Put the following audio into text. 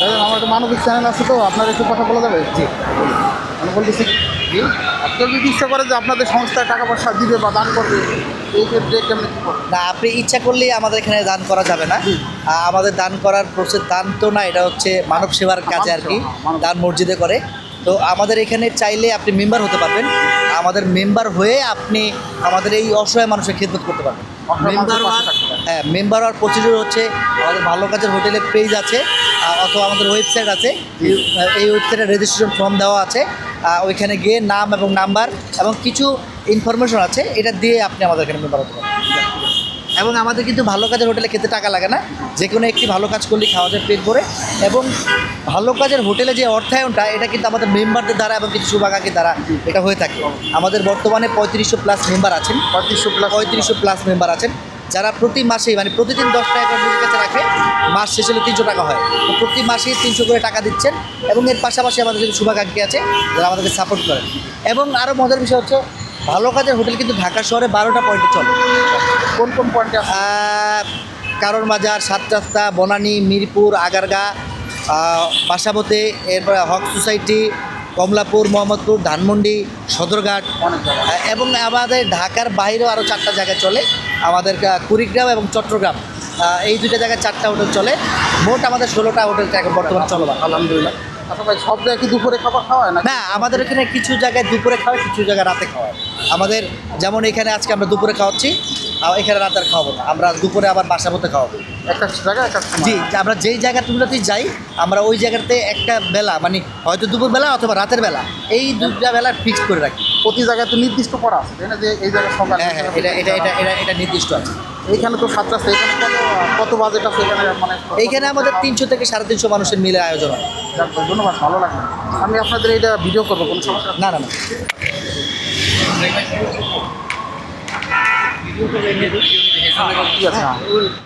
দাদা, আমার একটা মানবিক চ্যানেল আছে তো আপনার একটু কথা বলা যাবে? জি। আমি বলতেছি জি। কেউ যদি ইচ্ছা করে যে আপনাদের সংস্থায় টাকা পয়সা দিবে বা দান করবে এই ক্ষেত্রে কেমন না আপনি ইচ্ছা করলেই আমাদের এখানে দান করা যাবে না। আমাদের দান করার প্রসেস দান তো না এটা হচ্ছে মানব সেবার কাজে আর কি দান মসজিদে করে। তো আমাদের এখানে চাইলে আপনি মেম্বার হতে পারবেন। আমাদের মেম্বার হয়ে আপনি আমাদের এই অসহায় মানুষের খেদমত করতে পারবেন। মেম্বার মেম্বার হওয়ার প্রসিডিউর হচ্ছে, আমাদের ভালো কাজের হোটেলের পেজ আছে অথবা আমাদের ওয়েবসাইট আছে, এই- ওয়েবসাইটে রেজিস্ট্রেশন ফর্ম দেওয়া আছে ওইখানে গিয়ে নাম এবং নাম্বার এবং কিছু ইনফরমেশন আছে, এটা দিয়ে আপনি আমাদের এখানে মেম্বার হতে পারেন। এবং আমাদের কিন্তু ভালো কাজের হোটেলে খেতে টাকা লাগে না, যে কোনো একটি ভালো কাজ করলেই খাওয়া যায় পেট ভরে, এবং ভালো কাজের হোটেলে যে অর্থায়নটা, এটা কিন্তু আমাদের মেম্বারদের দ্বারা এবং কিছু শুভাকাঙ্ক্ষীর দ্বারা এটা হয়ে থাকে। আমাদের বর্তমানে পঁয়ত্রিশশো প্লাস মেম্বার আছেন, পঁয়ত্রিশশো প্লাস পঁয়ত্রিশশো প্লাস মেম্বার আছেন। যারা প্রতি মাসেই মানে প্রতিদিন দশ টাকা করে নিজের কাছে রাখে মাস শেষে হলে তিনশো টাকা হয়। তো প্রতি মাসেই তিনশো করে টাকা দিচ্ছেন এবং এর পাশাপাশি আমাদের কিছু শুভাকাঙ্ক্ষী আছে যারা আমাদেরকে সাপোর্ট করেন। এবং আরও মজার বিষয় হচ্ছে ভালো কাজের হোটেল কিন্তু ঢাকা শহরে বারোটা পয়েন্টে চলে। কোন কোন পয়েন্টে কারণ বাজার সাত রাস্তা বনানী মিরপুর আগারগা বাসাবতে এরপরে হক সোসাইটি কমলাপুর মোহাম্মদপুর ধানমন্ডি সদরঘাট এবং আমাদের ঢাকার বাইরেও আরও চারটা জায়গায় চলে। আমাদের কুড়িগ্রাম এবং চট্টগ্রাম এই দুইটা জায়গায় চারটা হোটেল চলে। মোট আমাদের ষোলোটা হোটেল বর্তমানে চলমান। আলহামদুলিল্লাহ। আচ্ছা ভাই সব জায়গায় কি দুপুরে খাবার খাওয়ায় না না আমাদের এখানে কিছু জায়গায় দুপুরে খাওয়ায় কিছু জায়গায় রাতে খাওয়ায় আমাদের যেমন এখানে আজকে আমরা দুপুরে খাওয়াচ্ছি আর এখানে রাতে আর খাওয়াবো না। আমরা দুপুরে আবার বাসা মতো খাওয়াবো। একটা একটা জি আমরা যেই জায়গাগুলোতেই যাই আমরা ওই জায়গাতে একটা বেলা মানে হয়তো দুপুর বেলা অথবা রাতের বেলা এই দুটা বেলা ফিক্স করে রাখি। প্রতি জায়গায় তো নির্দিষ্ট করা আছে তাই না? যে এই জায়গায় সকাল হ্যাঁ হ্যাঁ এটা এটা এটা এটা এটা নির্দিষ্ট আছে। এইখানে তো সাতটা রাস্তা এখানে কত কত বাজেট আছে এখানে মানে? এইখানে আমাদের তিনশো থেকে সাড়ে তিনশো মানুষের মিলে আয়োজন হয়। ধন্যবাদ ভালো লাগল। আমি আপনাদের এটা ভিডিও করব কোনো সমস্যা না না না। ঠিক আছে।